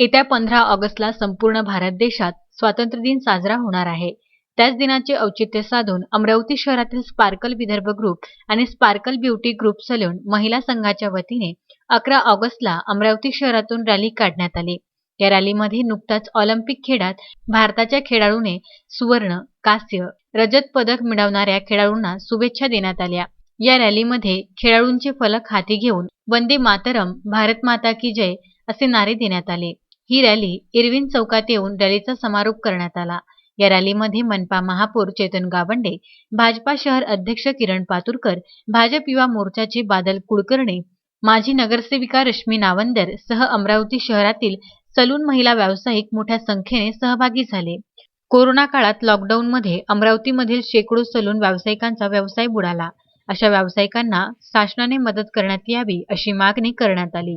येत्या पंधरा ऑगस्टला संपूर्ण भारत देशात स्वातंत्र्य दिन साजरा होणार आहे. त्याच दिनाचे औचित्य साधून अमरावती शहरातील स्पार्कल विदर्भ ग्रुप आणि स्पार्कल ब्युटी ग्रुप सलून महिला संघाच्या वतीने अकरा ऑगस्टला अमरावती शहरातून रॅली काढण्यात आली. या रॅलीमध्ये नुकताच ऑलिम्पिक खेळात भारताच्या खेळाडूने सुवर्ण कांस्य रजत पदक मिळवणाऱ्या खेळाडूंना शुभेच्छा देण्यात आल्या. या रॅलीमध्ये खेळाडूंचे फलक हाती घेऊन वंदे मातरम भारत माता की जय असे नारे देण्यात आले. ही रॅली इरविन चौकात येऊन रॅलीचा समारोप करण्यात आला. या रॅलीमध्ये मनपा महापौर चेतन गावंडे भाजपा शहर अध्यक्ष किरण पातुरकर भाजप युवा मोर्चाचे बादल कुलकर्णी माजी नगरसेविका रश्मी नावंदर सह अमरावती शहरातील सलून महिला व्यावसायिक मोठ्या संख्येने सहभागी झाले. कोरोना काळात लॉकडाऊनमध्ये अमरावतीमधील शेकडो सलून व्यावसायिकांचा व्यवसाय बुडाला. अशा व्यावसायिकांना शासनाने मदत करण्यात यावी अशी मागणी करण्यात आली.